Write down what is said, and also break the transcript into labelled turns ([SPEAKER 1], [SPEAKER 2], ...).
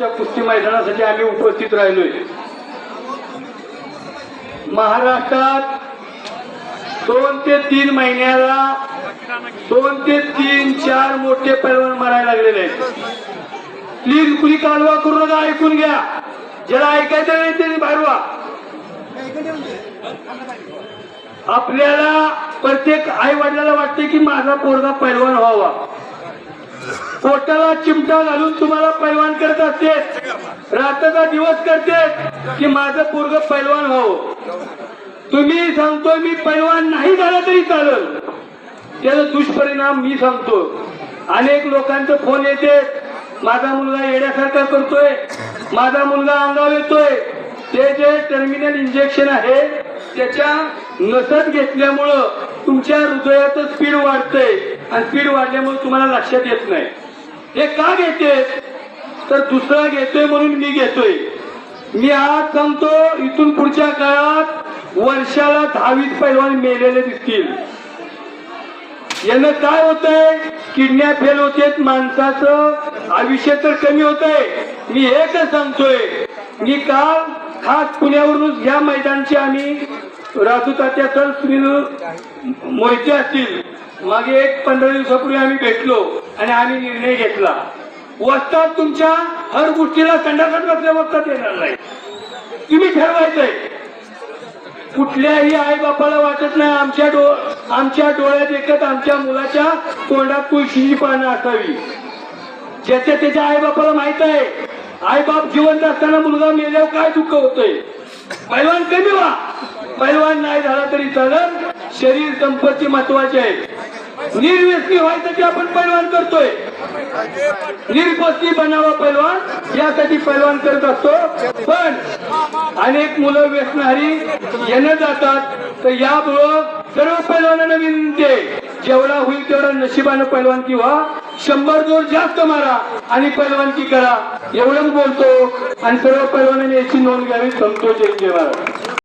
[SPEAKER 1] रोडच्या कुस्ती मैदानासाठी आम्ही उपस्थित राहिलोय. महाराष्ट्रात दोन ते तीन महिन्याला दोन ते तीन चार मोठे पैलवान मारायला लागलेले आहेत. प्लीज कुणी कालवा करू नका ऐकून घ्या. ज्याला ऐकायचं नाही त्याने भारवा आपल्याला प्रत्येक आई वडिलाला वाटते की माझा पोरगा पैलवान व्हावा. पोटाला चिमटा घालून तुम्हाला पैलवान करत असते रात्रीचा दिवस करते की माझं पोरग पैलवान व्हावं तुम्ही सांगतो मी पैलवान नाही झाला तरी चालेल. त्याचा दुष्परिणाम मी सांगतो अनेक लोकांचे फोन येते माझा मुलगा येण्यासारखा करतोय. माझा मुलगा अंगावर येतोय. ते जे टर्मिनल इंजेक्शन आहे त्याच्या नसत घेतल्यामुळं तुमच्या हृदयाचं स्पीड वाढतंय. आणि स्पीड वाढल्यामुळे तुम्हाला लक्षात येत नाही. हे का घेते? तर दुसरा घेतोय म्हणून मी घेतोय. मी आज सांगतो इथून पुढच्या काळात वर्षाला दहावीस पैलवान मेलेले दिसतील. यानं काय होतंय? किडन्या फेल होते माणसाचं. आयुष्य तर कमी होतंय. मी एकच सांगतोय. मी काल खास पुण्यावरूनच या मैदानची आम्ही राजू तात्या सर सुनील मोहिते असतील. मागे एक पंधरा दिवसापूर्वी आम्ही भेटलो आणि आम्ही निर्णय घेतला. वस्तात तुमच्या हर गोष्टीला संडासात बसल्या वस्तात येणार नाही. तुम्ही ठरवायचंय. कुठल्याही आई बापाला वाटत नाही आमच्या डो आमच्या डोळ्यात एकत आमच्या मुलाच्या तोंडात तुळशीची पानं असावी. ज्याच्या त्याच्या आई बापाला माहीत आहे आई बाप जिवंत असताना मुलगा मेल्यावर काय दुःख होतंय? पैलवान कमी व्हा. पैलवान नाही झाला तरी चालत शरीर संपत्ती महत्वाची आहे. निर्व्यसनी व्हायसाठी आपण पैलवान करतोय. निर्पस्ती बनावा पैलवान यासाठी पैलवान करत असतो. पण अनेक मुलं व्यसनारी येणं जातात. तर यामुळं सर्व पैलवानांना विनंती आहे जेवढा होईल तेवढा नशिबानं पैलवान व्हा. शंभर जोर जास्त मारा आणि पैलवानकी करा. एवढंच बोलतो. आणि सर्व पैलवानांनी याची नोंद घ्यावी. संतोष जय महाराज